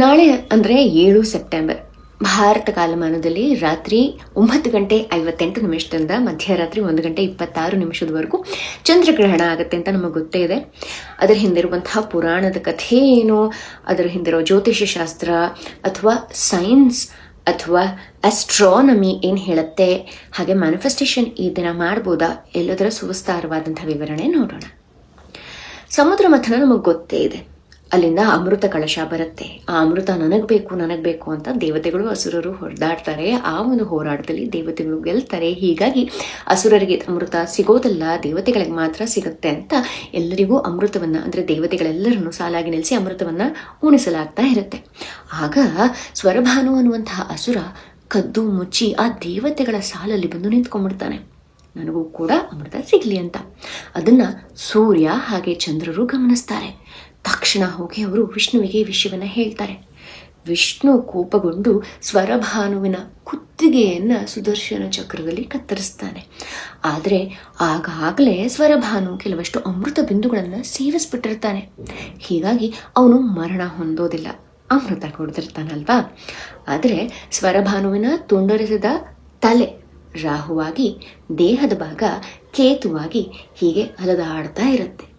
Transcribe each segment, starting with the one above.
ನಾಳೆ ಅಂದರೆ ಏಳು ಸೆಪ್ಟೆಂಬರ್. ಭಾರತ ಕಾಲಮಾನದಲ್ಲಿ ರಾತ್ರಿ ಒಂಬತ್ತು ಗಂಟೆ ಐವತ್ತೆಂಟು ನಿಮಿಷದಿಂದ ಮಧ್ಯರಾತ್ರಿ ಒಂದು ಗಂಟೆ ಇಪ್ಪತ್ತಾರು ನಿಮಿಷದವರೆಗೂ ಚಂದ್ರಗ್ರಹಣ ಆಗುತ್ತೆ ಅಂತ ನಮಗೆ ಗೊತ್ತೇ ಇದೆ. ಅದರ ಹಿಂದಿರುವಂತಹ ಪುರಾಣದ ಕಥೆ ಏನು? ಅದರ ಹಿಂದಿರೋ ಜ್ಯೋತಿಷ್ಯ ಶಾಸ್ತ್ರ ಅಥವಾ ಸೈನ್ಸ್ ಅಥವಾ ಅಸ್ಟ್ರಾನಮಿ ಏನು ಹೇಳುತ್ತೆ? ಹಾಗೆ ಮ್ಯಾನಿಫೆಸ್ಟೇಷನ್ ಈ ದಿನ ಮಾಡ್ಬೋದಾ? ಎಲ್ಲದರ ಸುವಿಸ್ತಾರವಾದಂಥ ವಿವರಣೆ ನೋಡೋಣ. ಸಮುದ್ರ ಮಥನ ನಮಗೆ ಗೊತ್ತೇ ಇದೆ. ಅಲ್ಲಿಂದ ಅಮೃತ ಕಳಶ ಬರುತ್ತೆ. ಆ ಅಮೃತ ನನಗೆ ಬೇಕು ನನಗೆ ಬೇಕು ಅಂತ ದೇವತೆಗಳು ಅಸುರರು ಹೊಡೆದಾಡ್ತಾರೆ ಆ ಒಂದು ಹೋರಾಟದಲ್ಲಿ ದೇವತೆಗಳು ಗೆಲ್ತಾರೆ. ಹೀಗಾಗಿ ಅಸುರರಿಗೆ ಅಮೃತ ಸಿಗೋದಲ್ಲ, ದೇವತೆಗಳಿಗೆ ಮಾತ್ರ ಸಿಗುತ್ತೆ ಅಂತ ಎಲ್ಲರಿಗೂ ಅಮೃತವನ್ನ, ಅಂದ್ರೆ ದೇವತೆಗಳೆಲ್ಲರನ್ನು ಸಾಲಾಗಿ ನಿಲ್ಲಿಸಿ ಅಮೃತವನ್ನ ಉಣಿಸಲಾಗ್ತಾ ಇರುತ್ತೆ. ಆಗ ಸ್ವರಭಾನು ಅನ್ನುವಂತಹ ಅಸುರ ಕದ್ದು ಮುಚ್ಚಿ ಆ ದೇವತೆಗಳ ಸಾಲಲ್ಲಿ ಬಂದು ನಿಂತ್ಕೊಂಡ್ಬಿಡ್ತಾನೆ. ನನಗೂ ಕೂಡ ಅಮೃತ ಸಿಗಲಿ ಅಂತ. ಅದನ್ನು ಸೂರ್ಯ ಹಾಗೆ ಚಂದ್ರರು ಗಮನಿಸ್ತಾರೆ. ತಕ್ಷಣ ಹೋಗಿ ಅವರು ವಿಷ್ಣುವಿಗೆ ವಿಷಯವನ್ನ ಹೇಳ್ತಾರೆ. ವಿಷ್ಣು ಕೋಪಗೊಂಡು ಸ್ವರಭಾನುವಿನ ಕುತ್ತಿಗೆಯನ್ನು ಸುದರ್ಶನ ಚಕ್ರದಲ್ಲಿ ಕತ್ತರಿಸ್ತಾನೆ. ಆದರೆ ಆಗಾಗಲೇ ಸ್ವರಭಾನು ಕೆಲವಷ್ಟು ಅಮೃತ ಬಿಂದುಗಳನ್ನು ಸೇವಿಸ್ಬಿಟ್ಟಿರ್ತಾನೆ. ಹೀಗಾಗಿ ಅವನು ಮರಣ ಹೊಂದೋದಿಲ್ಲ. ಅಮೃತ ಕೊಡ್ತಿರ್ತಾನಲ್ವಾ? ಆದರೆ ಸ್ವರಭಾನುವಿನ ತುಂಡರಿಸಿದ ತಲೆ ರಾಹುವಾಗಿ, ದೇಹದ ಭಾಗ ಕೇತುವಾಗಿ ಹೀಗೆ ಅಲದಾಡ್ತಾ ಇರುತ್ತೆ.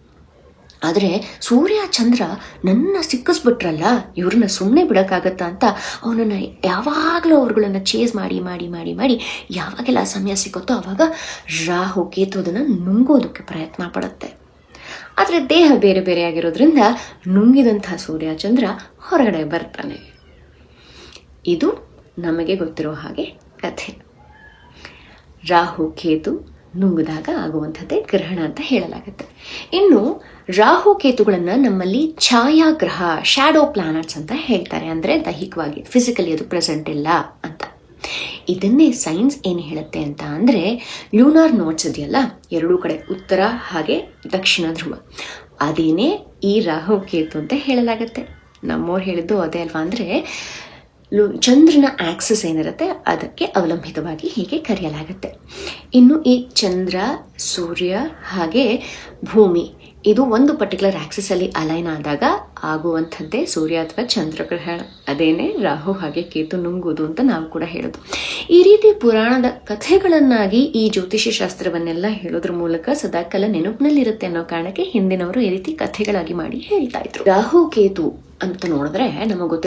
ಆದರೆ ಸೂರ್ಯ, ಚಂದ್ರ ನನ್ನ ಸಿಕ್ಕಿಸ್ಬಿಟ್ರಲ್ಲ, ಇವ್ರನ್ನ ಸುಮ್ಮನೆ ಬಿಡೋಕ್ಕಾಗತ್ತಾ ಅಂತ ಅವನನ್ನು ಯಾವಾಗಲೂ ಅವ್ರುಗಳನ್ನು ಚೇಸ್ ಮಾಡಿ ಮಾಡಿ ಮಾಡಿ ಮಾಡಿ ಯಾವಾಗೆಲ್ಲ ಸಮಯ ಸಿಗುತ್ತೋ ಆವಾಗ ರಾಹು, ಕೇತು ಅದನ್ನು ನುಂಗೋದಕ್ಕೆ ಪ್ರಯತ್ನ ಪಡುತ್ತೆ. ಆದರೆ ದೇಹ ಬೇರೆ ಬೇರೆ ಆಗಿರೋದ್ರಿಂದ ನುಂಗಿದಂಥ ಸೂರ್ಯ, ಚಂದ್ರ ಹೊರಗಡೆ ಬರ್ತಾನೆ. ಇದು ನಮಗೆ ಗೊತ್ತಿರೋ ಹಾಗೆ ಕಥೆ. ರಾಹು ಕೇತು ನುಂಗಿದಾಗ ಆಗುವಂಥದ್ದೇ ಗ್ರಹಣ ಅಂತ ಹೇಳಲಾಗುತ್ತೆ. ಇನ್ನು ರಾಹು ಕೇತುಗಳನ್ನು ನಮ್ಮಲ್ಲಿ ಛಾಯಾಗ್ರಹ ಶ್ಯಾಡೋ ಪ್ಲಾನೆಟ್ಸ್ ಅಂತ ಹೇಳ್ತಾರೆ. ಅಂದರೆ ದೈಹಿಕವಾಗಿ ಫಿಸಿಕಲಿ ಅದು ಪ್ರೆಸೆಂಟ್ ಇಲ್ಲ ಅಂತ. ಇದನ್ನೇ ಸೈನ್ಸ್ ಏನು ಹೇಳುತ್ತೆ ಅಂತ ಅಂದರೆ ಲೂನಾರ್ ನೋಟ್ಸ್ ಇದೆಯಲ್ಲ, ಎರಡೂ ಕಡೆ ಉತ್ತರ ಹಾಗೆ ದಕ್ಷಿಣ ಧ್ರುವ. ಅದೇನೇ ಈ ರಾಹು ಕೇತು ಅಂತ ಹೇಳಲಾಗುತ್ತೆ. ನಮ್ಮವ್ರು ಹೇಳಿದ್ದು ಅದೇ ಅಲ್ವಾ ಅಂದರೆ ಚಂದ್ರನ ಆಕ್ಸಸ್ ಏನಿರುತ್ತೆ, ಅದಕ್ಕೆ ಅವಲಂಬಿತವಾಗಿ ಹೀಗೆ ಕರೆಯಲಾಗುತ್ತೆ. ಇನ್ನು ಈ ಚಂದ್ರ, ಸೂರ್ಯ ಹಾಗೆ ಭೂಮಿ, ಇದು ಒಂದು ಪರ್ಟಿಕ್ಯುಲರ್ ಆಕ್ಸಿಸಲ್ಲಿ ಅಲೈನ್ ಆದಾಗ ಆಗುವಂಥದ್ದೇ ಸೂರ್ಯ ಅಥವಾ ಚಂದ್ರಗ್ರಹಣ. ಅದೇನೇ ರಾಹು ಹಾಗೆ ಕೇತು ನುಂಗುವುದು ಅಂತ ನಾವು ಕೂಡ ಹೇಳೋದು. ಈ ರೀತಿ ಪುರಾಣದ ಕಥೆಗಳನ್ನಾಗಿ ಈ ಜ್ಯೋತಿಷ್ಯ ಶಾಸ್ತ್ರವನ್ನೆಲ್ಲ ಹೇಳೋದ್ರ ಮೂಲಕ ಸದಾಕಾಲ ನೆನಪಿನಲ್ಲಿರುತ್ತೆ ಅನ್ನೋ ಕಾರಣಕ್ಕೆ ಹಿಂದಿನವರು ಈ ರೀತಿ ಕಥೆಗಳಾಗಿ ಮಾಡಿ ಹೇಳ್ತಾ ಇದ್ರು. ರಾಹು, ಕೇತು ಅಂತ ನೋಡಿದ್ರೆ ನಮಗೆ